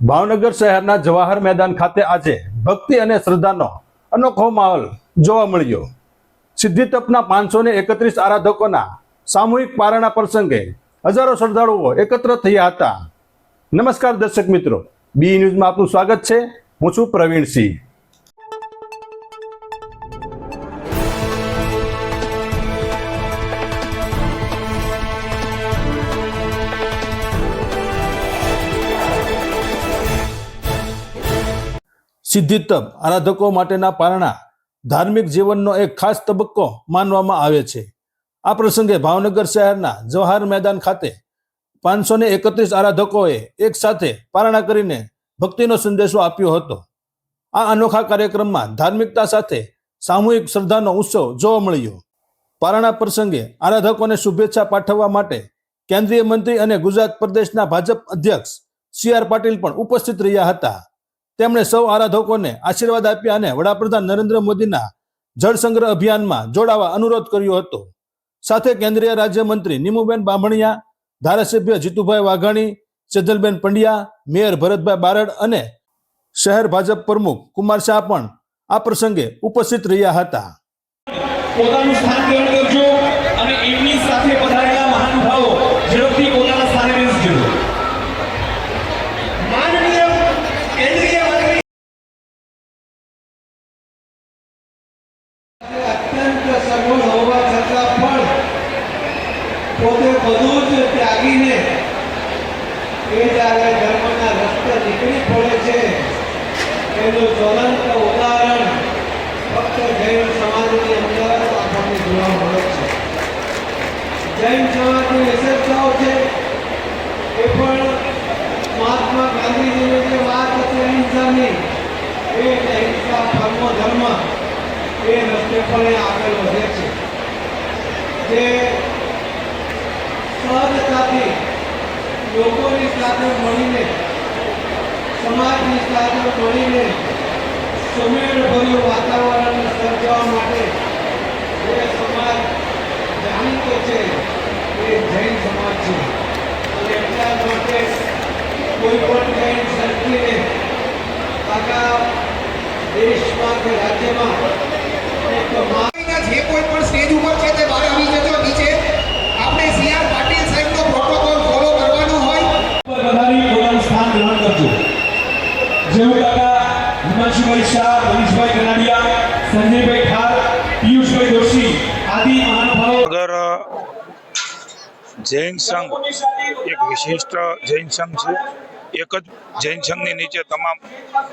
ભાવનગર શહેરના જવાહર મેદાન ખાતે આજે ભક્તિ અને શ્રદ્ધાનો અનોખો માહોલ જોવા મળ્યો. સિદ્ધિતપના પાંચસો ને એકત્રીસ આરાધકોના સામૂહિક પારણા પ્રસંગે હજારો શ્રદ્ધાળુઓ એકત્ર થયા હતા. નમસ્કાર દર્શક મિત્રો. બી ન્યૂઝમાં આપનું સ્વાગત છે. હું છું પ્રવીણસિંહ. સિદ્ધિતપ આરાધકો માટેના પારણા ધાર્મિક જીવનનો એક ખાસ તબક્કો માનવામાં આવે છે. આ પ્રસંગે ભાવનગર શહેરના જવાહર મેદાન ખાતે પાંચસો ને એકત્રીસ આરાધકોએ એક સાથે પારણા કરીને ભક્તિનો સંદેશો આપ્યો હતો. આ અનોખા કાર્યક્રમમાં ધાર્મિકતા સાથે સામૂહિક શ્રદ્ધાનો ઉત્સવ જોવા મળ્યો. પારણા પ્રસંગે આરાધકોને શુભેચ્છા પાઠવવા માટે કેન્દ્રીય મંત્રી અને ગુજરાત પ્રદેશના ભાજપ અધ્યક્ષ સી આર પાટીલ પણ ઉપસ્થિત રહ્યા હતા. તેમણે સૌ આરાધકોને આશીર્વાદ આપ્યા અને વડાપ્રધાન નરેન્દ્ર મોદીના જળ સંગ્રહ અભિયાનમાં જોડાવા અનુરોધ કર્યો હતો. સાથે કેન્દ્રીય રાજ્યમંત્રી નીમુબેન બામણિયા, ધારાસભ્ય જીતુભાઈ વાઘાણી, સેજલબેન પંડ્યા, મેયર ભરતભાઈ બારડ અને શહેર ભાજપ પ્રમુખ કુમાર શાહ પણ આ પ્રસંગે ઉપસ્થિત રહ્યા હતા. પોતાનું સ્થાન ગ્રહણ કરજો અને એમની સાથે પધારેલા મહાનુભાવો ઝડપથી પોતાના સ્થાને બેસજો માનનીય કેન્દ્રીય મંત્રી અત્યંત સગવડ હોવા છતાં છે જૈન સમાજની અંદર આપણને જોવા છે. એ પણ મહાત્મા ગાંધીજીની જે વાત હતી અહિંસાની એ અહિંસા પરમો ધર્મ. એ રસ્તે પણ આગળ વધે છે. જે સહજતાથી લોકોની સાથે મળીને, સમાજની સાથે મળીને સુમેળભર્યું વાતાવરણ સર્જવા માટે જે સમાજ જાણીતો છે એ જૈન સમાજ છે. અને એટલા માટે કોઈ પણ જૈન સરખીને આખા દેશમાં કે રાજ્યમાં જેવું કાકા હિમાંશુભાઈ શાહ મનીષભાઈ કનાડિયા સંજયભાઈ ઠાર પિયુષભાઈ જોશી આદિ મહાનુભાવો. અગર જૈન સંઘ એક વિશિષ્ટ જૈન સંઘ છે એક જ જૈન સંઘની નીચે તમામ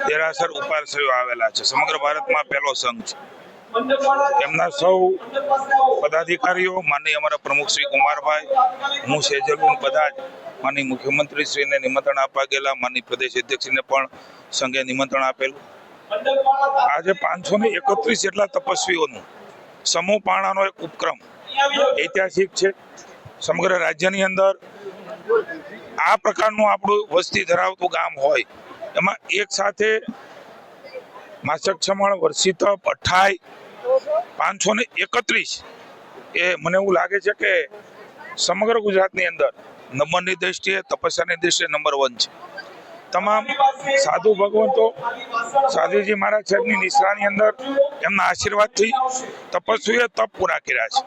દેરાસર ઉપાશ્રયો આવેલા છે. સમગ્ર ભારતમાં પહેલો સંઘ છે. એમના સૌ પદાધિકારીઓ, માનનીય અમારા પ્રમુખ શ્રી કુમારભાઈ, હું સેજલબેન બધા જ માનની મુખ્યમંત્રીશ્રીને નિમંત્રણ આપવા ગયેલા માનની પ્રદેશ અધ્યક્ષને પણ સંઘે નિમંત્રણ આપેલું. આજે પાંચસો ને એકત્રીસ જેટલા તપસ્વીઓનું સમૂહ પાણાનો એક ઉપક્રમ ઐતિહાસિક છે. સમગ્ર રાજ્યની અંદર આ પ્રકારનું આપણું વસ્તી ધરાવતું ગામ હોય, એમાં એક સાથે માસક છમણ વર્ષી તપ, અઠાઈ, પાંચસો ને એકત્રીસ. એ મને એવું લાગે છે કે સમગ્ર ગુજરાતની અંદર નંબરની દ્રષ્ટિએ, તપસ્યાની દ્રષ્ટિએ નંબર વન છે. તમામ સાધુ ભગવંતો, સાધુજી મહારાજ સાહેબની નિશ્રાની અંદર એમના આશીર્વાદથી તપસ્વીએ તપ પૂરા કર્યા છે.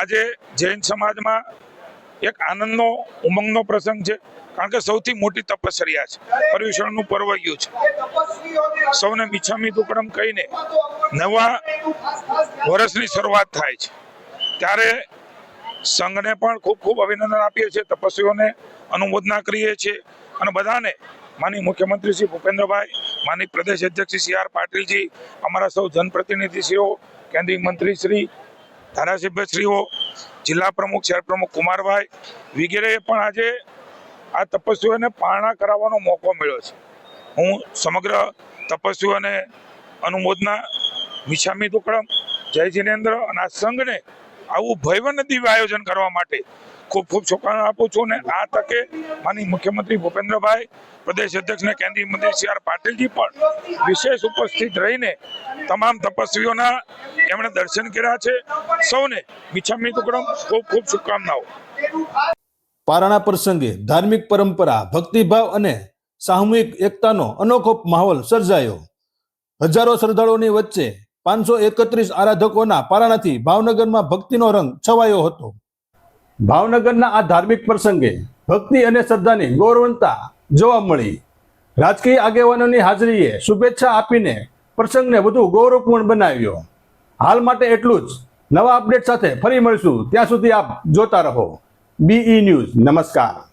આજે જૈન સમાજમાં એક આનંદનો, ઉમંગનો પ્રસંગ છે, કારણ કે સૌથી મોટી તપસ્યા છે. પર્યુષણનું પર્વ ગયું છે. સૌને મિછામી દુકડમ કહીને નવા વર્ષની શરૂઆત થાય છે. ત્યારે સંઘને પણ ખૂબ ખૂબ અભિનંદન આપીએ છીએ, તપસ્વીઓને અનુમોદના કરીએ છીએ અને બધાને માની મુખ્યમંત્રી શ્રી ભૂપેન્દ્રભાઈ માની પ્રદેશ અધ્યક્ષ સી આર પાટીલજી, અમારા સૌ જનપ્રતિનિધિશ્રીઓ, કેન્દ્રીય મંત્રી શ્રી ધારાસભ્યશ્રીઓ જિલ્લા પ્રમુખ, શહેર પ્રમુખ કુમારભાઈ વગેરેએ પણ આજે આ તપસ્વીઓને પારણા કરાવવાનો મોકો મળ્યો છે. હું સમગ્ર તપસ્વીઓને અનુમોદના મિછામી દુકડમ જય જિનેન્દ્ર અને આ સંઘને આવું ભયવન દિવ્ય આયોજન કરવા માટે ખૂબ ખૂબ શુભકામના આપું છું અને આ તકે માની મુખ્યમંત્રી ભૂપેન્દ્રભાઈ, પ્રદેશ અધ્યક્ષ ને કેન્દ્રીય મંત્રી સી આર પાટીલજી પણ વિશેષ ઉપસ્થિત રહીને તમામ તપસ્વીઓના એમણે દર્શન કર્યા છે. સૌને મિચ્છામી દુકડમ ખૂબ ખૂબ શુભકામનાઓ. પારણા પ્રસંગે ધાર્મિક પરંપરા, ભક્તિભાવ અને સામૂહિક એકતાનો અનોખો માહોલ સર્જાયો. હજારો શ્રદ્ધાળુઓની વચ્ચે પાંચસો એકત્રીસ આરાધકોના પારણાથી ભાવનગરમાં ભક્તિનો રંગ છવાયો હતો. ભાવનગરના આ ધાર્મિક પ્રસંગે ભક્તિ અને શ્રદ્ધાની ગૌરવતા જોવા મળી. રાજકીય આગેવાનોની હાજરીએ શુભેચ્છા આપીને પ્રસંગને વધુ ગૌરવપૂર્ણ બનાવ્યો. હાલ માટે એટલું જ. નવા અપડેટ સાથે ફરી મળીશું. ત્યાં સુધી આપ જોતા રહો. બીઈ ન્યૂઝ નમસ્કાર.